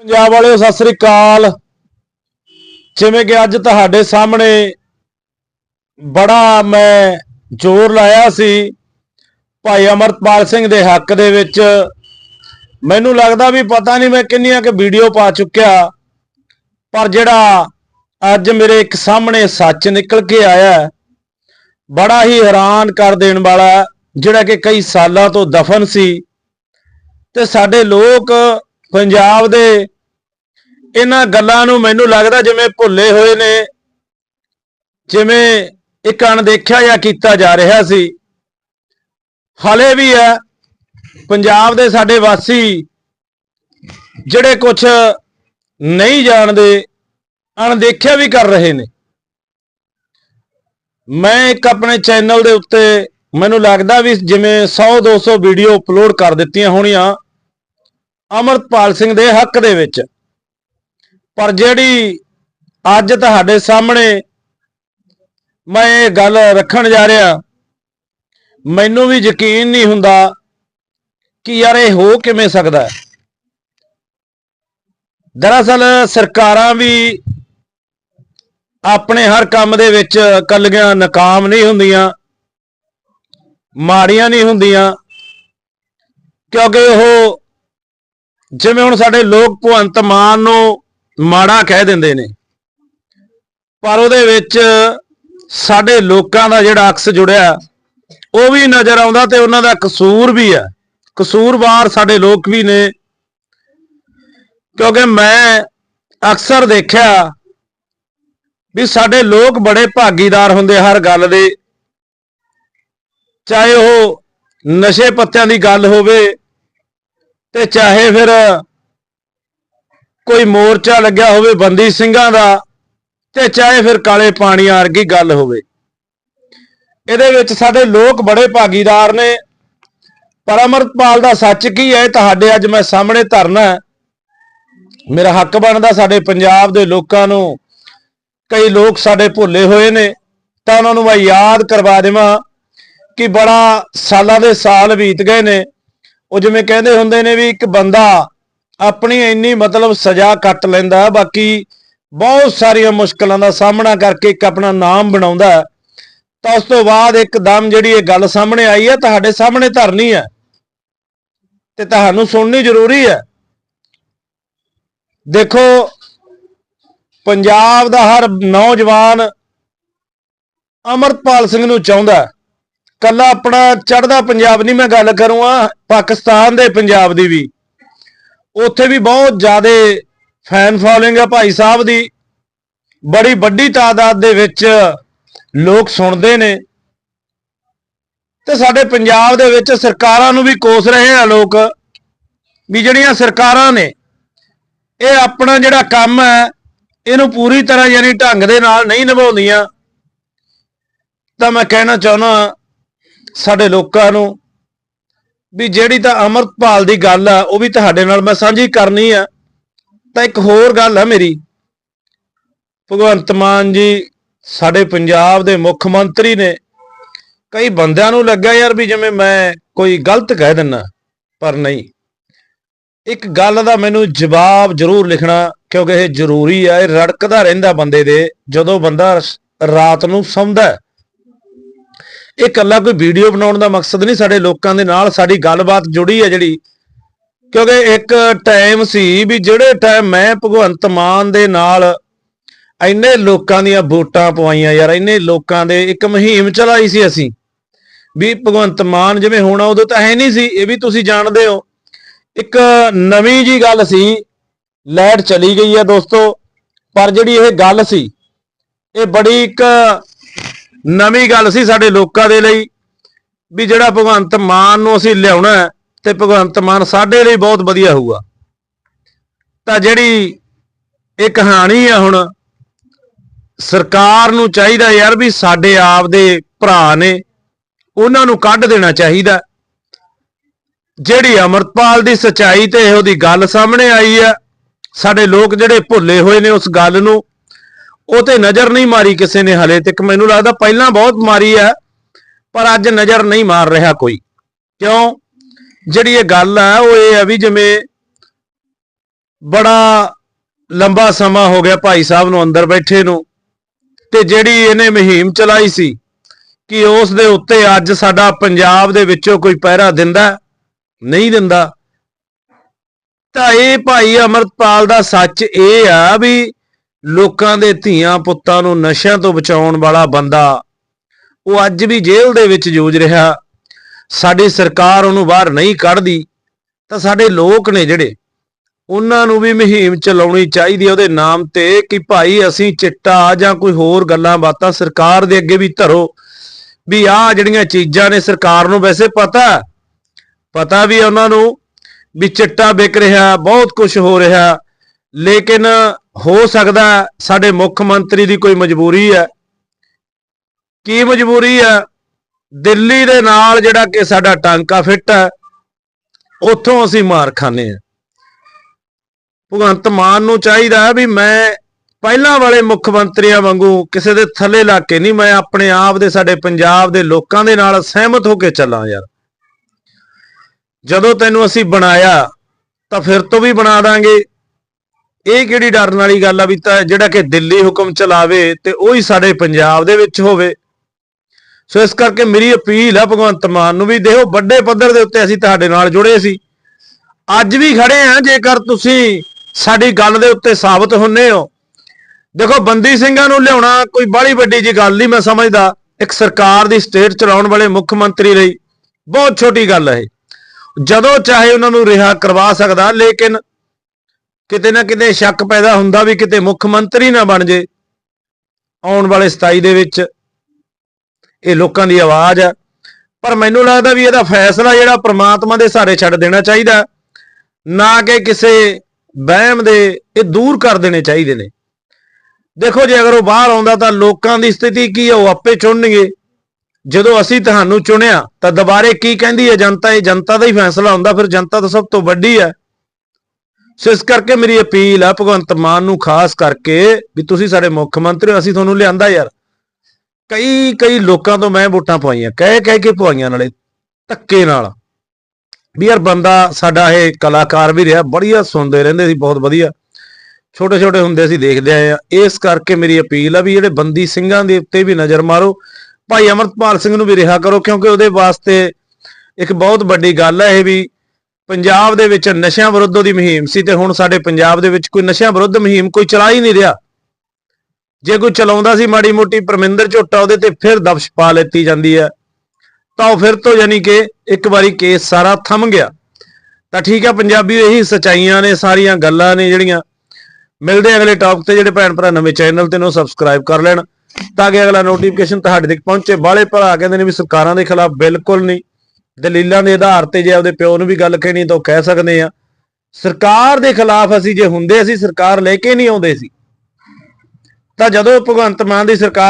ਪੰਜਾਬ ਵਾਲਿਓ, ਸਤਿ ਸ੍ਰੀ ਅਕਾਲ। ਜਿਵੇਂ ਕਿ ਅੱਜ ਤੁਹਾਡੇ ਸਾਹਮਣੇ ਬੜਾ ਮੈਂ ਜ਼ੋਰ ਲਾਇਆ ਸੀ, ਭਾਈ ਅਮਰਤਪਾਲ ਸਿੰਘ ਦੇ ਹੱਕ ਦੇ ਵਿੱਚ। ਮੈਨੂੰ ਲੱਗਦਾ ਵੀ ਪਤਾ ਨਹੀਂ ਮੈਂ ਕਿੰਨੀਆਂ ਕਿ ਵੀਡੀਓ ਪਾ ਚੁੱਕਿਆ, ਪਰ ਜਿਹੜਾ ਅੱਜ ਮੇਰੇ ਇੱਕ ਸਾਹਮਣੇ ਸੱਚ ਨਿਕਲ ਕੇ ਆਇਆ, ਬੜਾ ਹੀ ਹੈਰਾਨ ਕਰ ਦੇਣ ਵਾਲਾ, ਜਿਹੜਾ ਕਿ ਕਈ ਸਾਲਾਂ ਤੋਂ ਦਫਨ ਸੀ। ਤੇ ਸਾਡੇ ਲੋਕ ਪੰਜਾਬ ਦੇ ਇਹਨਾਂ ਗੱਲਾਂ ਨੂੰ ਮੈਨੂੰ ਲੱਗਦਾ ਜਿਵੇਂ ਭੁੱਲੇ ਹੋਏ ਨੇ, ਜਿਵੇਂ ਇੱਕ ਅਣਦੇਖਿਆ ਜਾਂ ਕੀਤਾ ਜਾ ਰਿਹਾ ਸੀ। ਹਲੇ ਵੀ ਹੈ, ਪੰਜਾਬ ਦੇ ਸਾਡੇ ਵਾਸੀ ਜਿਹੜੇ ਕੁਝ ਨਹੀਂ ਜਾਣਦੇ, ਅਣਦੇਖਿਆ ਵੀ ਕਰ ਰਹੇ ਨੇ। ਮੈਂ ਇੱਕ ਆਪਣੇ ਚੈਨਲ ਦੇ ਉੱਤੇ ਮੈਨੂੰ ਲੱਗਦਾ ਵੀ ਜਿਵੇਂ 100 200 ਵੀਡੀਓ ਅਪਲੋਡ ਕਰ ਦਿੱਤੀਆਂ ਹੋਣੀਆਂ ਅਮਰਪਾਲ ਸਿੰਘ ਦੇ ਹੱਕ ਦੇ ਵਿੱਚ। ਪਰ ਜਿਹੜੀ ਅੱਜ ਤੁਹਾਡੇ ਸਾਹਮਣੇ ਮੈਂ ਇਹ ਗੱਲ ਰੱਖਣ ਜਾ ਰਿਹਾ, ਮੈਨੂੰ ਵੀ ਯਕੀਨ ਨਹੀਂ ਹੁੰਦਾ ਕਿ ਯਾਰ ਇਹ ਹੋ ਕਿਵੇਂ ਸਕਦਾ ਹੈ। ਦਰਅਸਲ ਸਰਕਾਰਾਂ ਵੀ ਆਪਣੇ ਹਰ ਕੰਮ ਦੇ ਵਿੱਚ ਕੱਲੀਆਂ ਨਾਕਾਮ ਨਹੀਂ ਹੁੰਦੀਆਂ, ਮਾੜੀਆਂ ਨਹੀਂ ਹੁੰਦੀਆਂ, ਕਿਉਂਕਿ ਉਹ ਜਿਵੇਂ ਹੁਣ ਸਾਡੇ ਲੋਕ ਭਗਵੰਤ ਮਾਨ ਨੂੰ ਮਾੜਾ ਕਹਿ ਦਿੰਦੇ ਨੇ, ਪਰ ਉਹਦੇ ਵਿੱਚ ਸਾਡੇ ਲੋਕਾਂ ਦਾ ਜਿਹੜਾ ਅਕਸ ਜੁੜਿਆ, ਉਹ ਵੀ ਨਜ਼ਰ ਆਉਂਦਾ ਤੇ ਉਹਨਾਂ ਦਾ ਕਸੂਰ ਵੀ ਹੈ। ਕਸੂਰਵਾਰ ਸਾਡੇ ਲੋਕ ਵੀ ਨੇ। ਕਿਉਂਕਿ ਮੈਂ ਅਕਸਰ ਦੇਖਿਆ ਵੀ ਸਾਡੇ ਲੋਕ ਬੜੇ ਭਾਗੀਦਾਰ ਹੁੰਦੇ ਹਰ ਗੱਲ ਦੇ। ਚਾਹੇ ਉਹ ਨਸ਼ੇ ਪੱਤਿਆਂ ਦੀ ਗੱਲ ਹੋਵੇ ਤੇ ਚਾਹੇ ਫਿਰ ਕੋਈ ਮੋਰਚਾ ਲੱਗਿਆ ਹੋਵੇ ਬੰਦੀ ਸਿੰਘਾਂ ਦਾ, ਤੇ ਚਾਹੇ ਫਿਰ ਕਾਲੇ ਪਾਣੀ ਵਰਗੀ ਗੱਲ ਹੋਵੇ। ਇਹਦੇ ਵਿੱਚ ਸਾਡੇ ਲੋਕ ਬੜੇ ਭਾਗੀਦਾਰ ਨੇ। ਪਰ ਅਮਰਪਾਲ ਦਾ ਸੱਚ ਕੀ ਹੈ? ਇਹ ਤੁਹਾਡੇ ਅੱਜ ਮੈਂ ਸਾਹਮਣੇ ਧਰਨਾ ਮੇਰਾ ਹੱਕ ਬਣਦਾ ਸਾਡੇ ਪੰਜਾਬ ਦੇ ਲੋਕਾਂ ਨੂੰ। ਕਈ ਲੋਕ ਸਾਡੇ ਭੁੱਲੇ ਹੋਏ ਨੇ। ਤਾਂ ਉਹਨਾਂ ਨੂੰ ਮੈਂ ਯਾਦ ਕਰਵਾ ਦੇਵਾਂ ਕਿ ਬੜਾ ਸਾਲਾਂ ਦੇ ਸਾਲ ਬੀਤ ਗਏ ਨੇ। ਉਹ ਜਿਵੇਂ ਕਹਿੰਦੇ ਹੁੰਦੇ ਨੇ ਵੀ ਇੱਕ ਬੰਦਾ ਆਪਣੀ ਇੰਨੀ ਮਤਲਬ ਸਜ਼ਾ ਕੱਟ ਲੈਂਦਾ, ਬਾਕੀ ਬਹੁਤ ਸਾਰੀਆਂ ਮੁਸ਼ਕਲਾਂ ਦਾ ਸਾਹਮਣਾ ਕਰਕੇ ਇੱਕ ਆਪਣਾ ਨਾਮ ਬਣਾਉਂਦਾ ਹੈ। ਤਾਂ ਉਸ ਤੋਂ ਬਾਅਦ ਇੱਕਦਮ ਜਿਹੜੀ ਇਹ ਗੱਲ ਸਾਹਮਣੇ ਆਈ ਹੈ, ਤੁਹਾਡੇ ਸਾਹਮਣੇ ਧਰਨੀ ਹੈ। ਤੇ ਤੁਹਾਨੂੰ ਸੁਣਨੀ ਜ਼ਰੂਰੀ ਹੈ। ਦੇਖੋ, ਪੰਜਾਬ ਦਾ ਹਰ ਨੌਜਵਾਨ ਅਮਰਪਾਲ ਸਿੰਘ ਨੂੰ ਚਾਹੁੰਦਾ ਕੱਲਾ ਆਪਣਾ ਚੜ੍ਹਦਾ ਪੰਜਾਬ ਨਹੀਂ ਮੈਂ ਗੱਲ ਕਰੂੰਗਾ, ਪਾਕਿਸਤਾਨ ਦੇ ਪੰਜਾਬ ਦੀ ਵੀ। ਉੱਥੇ ਵੀ ਬਹੁਤ ਜ਼ਿਆਦਾ ਫੈਨ ਫੋਲੋਇੰਗ ਹੈ ਭਾਈ ਸਾਹਿਬ ਦੀ। ਬੜੀ ਵੱਡੀ ਤਾਦਾਦ ਦੇ ਵਿੱਚ ਲੋਕ ਸੁਣਦੇ ਨੇ। ਤੇ ਸਾਡੇ ਪੰਜਾਬ ਦੇ ਵਿੱਚ ਸਰਕਾਰਾਂ ਨੂੰ ਵੀ ਕੋਸ ਰਹੇ ਆ ਲੋਕ, ਵੀ ਜਿਹੜੀਆਂ ਸਰਕਾਰਾਂ ਨੇ, ਇਹ ਆਪਣਾ ਜਿਹੜਾ ਕੰਮ ਹੈ, ਇਹਨੂੰ ਪੂਰੀ ਤਰ੍ਹਾਂ ਯਾਨੀ ਢੰਗ ਦੇ ਨਾਲ ਨਹੀਂ ਨਿਭਾਉਂਦੀਆਂ। ਤਾਂ ਮੈਂ ਕਹਿਣਾ ਚਾਹੁੰਦਾ ਸਾਡੇ ਲੋਕਾਂ ਨੂੰ ਵੀ ਜਿਹੜੀ ਤਾਂ ਅਮਰਪਾਲ ਦੀ ਗੱਲ ਆ, ਉਹ ਵੀ ਤੁਹਾਡੇ ਨਾਲ ਮੈਂ ਸਾਂਝੀ ਕਰਨੀ ਆ। ਤਾਂ ਇੱਕ ਹੋਰ ਗੱਲ ਆ ਮੇਰੀ। ਭਗਵੰਤ ਮਾਨ ਜੀ ਸਾਡੇ ਪੰਜਾਬ ਦੇ ਮੁੱਖ ਮੰਤਰੀ ਨੇ ਕਈ ਬੰਦਿਆਂ ਨੂੰ ਲੱਗਾ ਯਾਰ ਵੀ ਜਿਵੇਂ ਮੈਂ ਕੋਈ ਗਲਤ ਕਹਿ ਦਿੰਨਾ, ਪਰ ਨਹੀਂ। ਇੱਕ ਗੱਲ ਦਾ ਮੈਨੂੰ ਜਵਾਬ ਜ਼ਰੂਰ ਲਿਖਣਾ, ਕਿਉਂਕਿ ਇਹ ਜ਼ਰੂਰੀ ਆ, ਇਹ ਰੜਕਦਾ ਰਹਿੰਦਾ ਬੰਦੇ ਦੇ, ਜਦੋਂ ਬੰਦਾ ਰਾਤ ਨੂੰ ਸੌਂਦਾ ਇਹ ਇਕੱਲਾ ਕੋਈ ਵੀਡੀਓ ਬਣਾਉਣ ਦਾ ਮਕਸਦ ਨਹੀਂ, ਸਾਡੇ ਲੋਕਾਂ ਦੇ ਨਾਲ ਸਾਡੀ ਗੱਲਬਾਤ ਜੁੜੀ ਹੈ ਜਿਹੜੀ। ਕਿਉਂਕਿ ਇੱਕ ਟਾਈਮ ਸੀ ਵੀ ਜਿਹੜੇ ਟਾਈਮ ਮੈਂ ਭਗਵੰਤ ਮਾਨ ਦੇ ਨਾਲ ਇੰਨੇ ਲੋਕਾਂ ਦੀਆਂ ਵੋਟਾਂ ਪਵਾਈਆਂ ਯਾਰ, ਇੰਨੇ ਲੋਕਾਂ ਦੇ ਇੱਕ ਮੁਹਿੰਮ ਚਲਾਈ ਸੀ ਅਸੀਂ। ਵੀ ਭਗਵੰਤ ਮਾਨ ਜਿਵੇਂ ਹੋਣਾ ਉਦੋਂ ਤਾਂ ਹੈ ਨਹੀਂ ਸੀ, ਇਹ ਵੀ ਤੁਸੀਂ ਜਾਣਦੇ ਹੋ। ਇੱਕ ਨਵੀਂ ਜੀ ਗੱਲ ਸੀ, ਲਾਈਟ ਚਲੀ ਗਈ ਹੈ ਦੋਸਤੋ, ਪਰ ਜਿਹੜੀ ਇਹ ਗੱਲ ਸੀ, ਇਹ ਬੜੀ ਇੱਕ ਨਵੀਂ ਗੱਲ ਸੀ ਸਾਡੇ ਲੋਕਾਂ ਦੇ ਲਈ ਵੀ ਜਿਹੜਾ ਭਗਵੰਤ ਮਾਨ ਨੂੰ ਅਸੀਂ ਲਿਆਉਣਾ ਤੇ ਭਗਵੰਤ ਮਾਨ ਸਾਡੇ ਲਈ ਬਹੁਤ ਵਧੀਆ ਹੋਊਗਾ। ਤਾਂ ਜਿਹੜੀ ਇਹ ਕਹਾਣੀ ਆ ਹੁਣ, ਸਰਕਾਰ ਨੂੰ ਚਾਹੀਦਾ ਯਾਰ ਵੀ ਸਾਡੇ ਆਪ ਦੇ ਭਰਾ ਨੇ, ਉਹਨਾਂ ਨੂੰ ਕੱਢ ਦੇਣਾ ਚਾਹੀਦਾ। ਜਿਹੜੀ ਅਮਰਪਾਲ ਦੀ ਸਚਾਈ ਤੇ ਇਹੋ ਦੀ ਗੱਲ ਸਾਹਮਣੇ ਆਈ ਆ, ਸਾਡੇ ਲੋਕ ਜਿਹੜੇ ਭੁੱਲੇ ਹੋਏ ਨੇ ਉਸ ਗੱਲ ਨੂੰ ਉਹ ਤੇ ਨਜ਼ਰ ਨਹੀਂ ਮਾਰੀ ਕਿਸੇ ਨੇ ਹਲੇ ਤੱਕ। ਮੈਨੂੰ ਲੱਗਦਾ ਪਹਿਲਾਂ ਬਹੁਤ ਮਾਰੀ ਆ ਪਰ ਅੱਜ ਨਜ਼ਰ ਨਹੀਂ ਮਾਰ ਰਿਹਾ ਕੋਈ। ਕਿਉਂ? ਜਿਹੜੀ ਇਹ ਗੱਲ ਆ ਉਹ ਇਹ ਆ ਵੀ ਜਿਵੇਂ ਬੜਾ ਲੰਬਾ ਸਮਾਂ ਹੋ ਗਿਆ ਭਾਈ ਸਾਹਿਬ ਨੂੰ ਅੰਦਰ ਬੈਠੇ ਨੂੰ, ਤੇ ਜਿਹੜੀ ਇਹਨੇ ਮੁਹਿੰਮ ਚਲਾਈ ਸੀ ਕਿ ਉਸ ਦੇ ਉੱਤੇ ਅੱਜ ਸਾਡਾ ਪੰਜਾਬ ਦੇ ਵਿੱਚੋਂ ਕੋਈ ਪਹਿਰਾ ਦਿੰਦਾ ਨਹੀਂ ਦਿੰਦਾ। ਤਾਂ ਇਹ ਭਾਈ ਅਮਰਤਪਾਲ ਦਾ ਸੱਚ ਇਹ ਆ ਵੀ ਲੋਕਾਂ ਦੇ ਧੀਆਂ ਪੁੱਤਾਂ ਨੂੰ ਨਸ਼ਿਆਂ ਤੋਂ ਬਚਾਉਣ ਵਾਲਾ ਬੰਦਾ ਉਹ ਅੱਜ ਵੀ ਜੇਲ੍ਹ ਦੇ ਵਿੱਚ ਜੂਝ ਰਿਹਾ। ਸਾਡੀ ਸਰਕਾਰ ਉਹਨੂੰ ਬਾਹਰ ਨਹੀਂ ਕੱਢਦੀ, ਤਾਂ ਸਾਡੇ ਲੋਕ ਨੇ ਜਿਹੜੇ, ਉਹਨਾਂ ਨੂੰ ਵੀ ਮੁਹਿੰਮ ਚਲਾਉਣੀ ਚਾਹੀਦੀ ਹੈ ਉਹਦੇ ਨਾਮ ਤੇ ਕਿ ਭਾਈ ਅਸੀਂ ਚਿੱਟਾ ਜਾਂ ਕੋਈ ਹੋਰ ਗੱਲਾਂ ਬਾਤਾਂ ਸਰਕਾਰ ਦੇ ਅੱਗੇ ਵੀ ਧਰੋ, ਵੀ ਆਹ ਜਿਹੜੀਆਂ ਚੀਜ਼ਾਂ ਨੇ ਸਰਕਾਰ ਨੂੰ ਵੈਸੇ ਪਤਾ ਪਤਾ ਵੀ ਉਹਨਾਂ ਨੂੰ ਵੀ ਚਿੱਟਾ ਵਿਕ ਰਿਹਾ, ਬਹੁਤ ਕੁਝ ਹੋ ਰਿਹਾ। ਲੇਕਿਨ ਹੋ ਸਕਦਾ ਸਾਡੇ ਮੁੱਖ ਮੰਤਰੀ ਦੀ ਕੋਈ ਮਜਬੂਰੀ ਹੈ। ਕੀ ਮਜਬੂਰੀ ਹੈ? ਦਿੱਲੀ ਦੇ ਨਾਲ ਜਿਹੜਾ ਕਿ ਸਾਡਾ ਟਾਂਕਾ ਫਿੱਟ ਹੈ, ਉੱਥੋਂ ਅਸੀਂ ਮਾਰ ਖਾਂਦੇ ਹਾਂ। ਭਗਵੰਤ ਮਾਨ ਨੂੰ ਚਾਹੀਦਾ ਵੀ ਮੈਂ ਪਹਿਲਾਂ ਵਾਲੇ ਮੁੱਖ ਮੰਤਰੀਆਂ ਵਾਂਗੂ ਕਿਸੇ ਦੇ ਥੱਲੇ ਲਾ ਕੇ ਨਹੀਂ, ਮੈਂ ਆਪਣੇ ਆਪ ਦੇ, ਸਾਡੇ ਪੰਜਾਬ ਦੇ ਲੋਕਾਂ ਦੇ ਨਾਲ ਸਹਿਮਤ ਹੋ ਕੇ ਚੱਲਾਂ ਯਾਰ। ਜਦੋਂ ਤੈਨੂੰ ਅਸੀਂ ਬਣਾਇਆ ਤਾਂ ਫਿਰ ਤੋਂ ਵੀ ਬਣਾ ਦਾਂਗੇ। ਇਹ ਕਿਹੜੀ ਡਰਨ ਵਾਲੀ ਗੱਲ ਆ ਵੀ ਤਾਂ ਜਿਹੜਾ ਕਿ ਦਿੱਲੀ ਹੁਕਮ ਚਲਾਵੇ ਤੇ ਉਹੀ ਸਾਡੇ ਪੰਜਾਬ ਦੇ ਵਿੱਚ ਹੋਵੇ। ਸੋ ਇਸ ਕਰਕੇ ਮੇਰੀ ਅਪੀਲ ਆ ਭਗਵੰਤ ਮਾਨ ਨੂੰ ਵੀ ਦੇਖੋ, ਵੱਡੇ ਪੱਧਰ ਦੇ ਉੱਤੇ ਅਸੀਂ ਤੁਹਾਡੇ ਨਾਲ ਜੁੜੇ ਸੀ। ਅੱਜ ਵੀ ਖੜੇ ਆ, ਜੇਕਰ ਤੁਸੀਂ ਸਾਡੀ ਗੱਲ ਦੇ ਉੱਤੇ ਸਾਬਤ ਹੁੰਨੇ ਹੋ। ਦੇਖੋ, ਬੰਦੀ ਸਿੰਘਾਂ ਨੂੰ ਲਿਆਉਣਾ ਕੋਈ ਬਾਹਲੀ ਵੱਡੀ ਜੀ ਗੱਲ ਨਹੀਂ ਮੈਂ ਸਮਝਦਾ। ਇੱਕ ਸਰਕਾਰ ਦੀ ਸਟੇਟ ਚਲਾਉਣ ਵਾਲੇ ਮੁੱਖ ਮੰਤਰੀ ਲਈ ਬਹੁਤ ਛੋਟੀ ਗੱਲ ਹੈ ਜਦੋਂ ਚਾਹੇ ਉਹਨਾਂ ਨੂੰ ਰਿਹਾ ਕਰਵਾ ਸਕਦਾ, ਲੇਕਿਨ ਕਿਤੇ ਨਾ ਕਿਤੇ ਸ਼ੱਕ ਪੈਦਾ ਹੁੰਦਾ ਵੀ ਕਿਤੇ ਮੁੱਖ ਮੰਤਰੀ ਨਾ ਬਣ ਜੇ। ਆਉਣ ਵਾਲੇ 27 ਦੇ ਵਿੱਚ ਇਹ ਲੋਕਾਂ ਦੀ ਆਵਾਜ਼ ਹੈ ਪਰ ਮੈਨੂੰ ਲੱਗਦਾ ਵੀ ਇਹਦਾ ਫੈਸਲਾ ਜਿਹੜਾ ਪ੍ਰਮਾਤਮਾ ਦੇ ਸਹਾਰੇ ਛੱਡ ਦੇਣਾ ਚਾਹੀਦਾ, ਨਾ ਕਿ ਕਿਸੇ ਵਹਿਮ ਦੇ ਇਹ ਦੂਰ ਕਰ ਦੇਣੇ ਚਾਹੀਦੇ ਨੇ। ਦੇਖੋ, ਜੇ ਅਗਰ ਉਹ ਬਾਹਰ ਆਉਂਦਾ ਤਾਂ ਲੋਕਾਂ ਦੀ ਸਥਿਤੀ ਕੀ ਹੈ ਉਹ ਆਪੇ ਚੁਣਨਗੇ। ਜਦੋਂ ਅਸੀਂ ਤੁਹਾਨੂੰ ਚੁਣਿਆ ਤਾਂ ਦੁਬਾਰੇ ਕੀ ਕਹਿੰਦੀ ਹੈ? ਜਨਤਾ, ਇਹ ਜਨਤਾ ਦਾ ਹੀ ਫੈਸਲਾ ਹੁੰਦਾ, ਫਿਰ ਜਨਤਾ ਤਾਂ ਸਭ ਤੋਂ ਵੱਡੀ ਹੈ। ਸੋ ਇਸ ਕਰਕੇ ਮੇਰੀ ਅਪੀਲ ਆ, ਭਗਵੰਤ ਮਾਨ ਨੂੰ ਖਾਸ ਕਰਕੇ ਵੀ ਤੁਸੀਂ ਸਾਡੇ ਮੁੱਖ ਮੰਤਰੀ ਹੋ, ਅਸੀਂ ਤੁਹਾਨੂੰ ਲਿਆਂਦਾ ਯਾਰ। ਕਈ ਕਈ ਲੋਕਾਂ ਤੋਂ ਮੈਂ ਵੋਟਾਂ ਪਵਾਈਆਂ, ਕਹਿ ਕਹਿ ਕੇ ਪਵਾਈਆਂ ਨਾਲੇ, ਧੱਕੇ ਨਾਲ। ਵੀ ਯਾਰ ਬੰਦਾ ਸਾਡਾ ਇਹ ਕਲਾਕਾਰ ਵੀ ਰਿਹਾ, ਬੜੀਆ ਸੁਣਦੇ ਰਹਿੰਦੇ ਸੀ, ਬਹੁਤ ਵਧੀਆ। ਛੋਟੇ ਛੋਟੇ ਹੁੰਦੇ ਸੀ ਦੇਖਦੇ ਆਏ ਆ। ਇਸ ਕਰਕੇ ਮੇਰੀ ਅਪੀਲ ਆ ਵੀ ਜਿਹੜੇ ਬੰਦੀ ਸਿੰਘਾਂ ਦੇ ਉੱਤੇ ਵੀ ਨਜ਼ਰ ਮਾਰੋ। ਭਾਈ ਅਮਰਤਪਾਲ ਸਿੰਘ ਨੂੰ ਵੀ ਰਿਹਾ ਕਰੋ, ਕਿਉਂਕਿ ਉਹਦੇ ਵਾਸਤੇ ਇੱਕ ਬਹੁਤ ਵੱਡੀ ਗੱਲ ਹੈ ਇਹ ਵੀ ਪੰਜਾਬ ਦੇ ਵਿੱਚ ਨਸ਼ਿਆਂ ਵਿਰੁੱਧ ਦੀ ਮੁਹਿੰਮ ਸੀ ਤੇ ਹੁਣ ਸਾਡੇ ਪੰਜਾਬ ਦੇ ਵਿੱਚ ਕੋਈ ਨਸ਼ਿਆਂ ਵਿਰੁੱਧ ਮੁਹਿੰਮ ਕੋਈ ਚਲਾ ਹੀ ਨਹੀਂ ਰਿਹਾ। ਜੇ ਕੋਈ ਚਲਾਉਂਦਾ ਸੀ ਮਾੜੀ ਮੋਟੀ ਪਰਮਿੰਦਰ ਝੋਟਾ ਉਹਦੇ ਤੇ ਫਿਰ ਦਬਸ਼ ਪਾ ਲੈਤੀ ਜਾਂਦੀ ਹੈ। ਤਾਂ ਉਹ ਫਿਰ ਤੋਂ ਯਾਨੀ ਕਿ ਇੱਕ ਵਾਰੀ ਕੇਸ ਸਾਰਾ ਥੰਮ ਗਿਆ। ਤਾਂ ਠੀਕ ਹੈ ਪੰਜਾਬੀ ਇਹੀ ਸਚਾਈਆਂ ਨੇ, ਸਾਰੀਆਂ ਗੱਲਾਂ ਨੇ ਜਿਹੜੀਆਂ। ਮਿਲਦੇ ਅਗਲੇ ਟੌਪਿਕ ਤੇ, ਜਿਹੜੇ ਭੈਣ ਭਰਾ ਨਵੇਂ ਚੈਨਲ ਤੇ ਨੂੰ ਸਬਸਕ੍ਰਾਈਬ ਕਰ ਲੈਣ। ਤਾਂ ਕਿ ਅਗਲਾ ਨੋਟੀਫਿਕੇਸ਼ਨ ਤੁਹਾਡੇ ਤੱਕ ਪਹੁੰਚੇ। ਬਾਲੇ ਭਰਾ ਕਹਿੰਦੇ ਨੇ ਵੀ ਸਰਕਾਰਾਂ ਦੇ ਖਿਲਾਫ ਬਿਲਕੁਲ ਨਹੀਂ। ਦਲੀਲਾਂ ਦੇ ਆਧਾਰ ਤੇ ਜੇ ਆਪਦੇ ਪਿਓ ਨੂੰ ਵੀ ਗੱਲ ਕਹਿਣੀ ਤਾਂ ਉਹ ਕਹਿ ਸਕਦੇ ਆ। ਸਰਕਾਰ ਦੇ ਖਿਲਾਫ ਅਸੀਂ ਜੇ ਹੁੰਦੇ ਅਸੀਂ ਸਰਕਾਰ ਲੈ ਕੇ ਨਹੀਂ ਆਉਂਦੇ ਸੀ। ਤਾਂ ਜਦੋਂ ਭਗਵੰਤ ਮਾਨ ਦੀ ਸਰਕਾਰ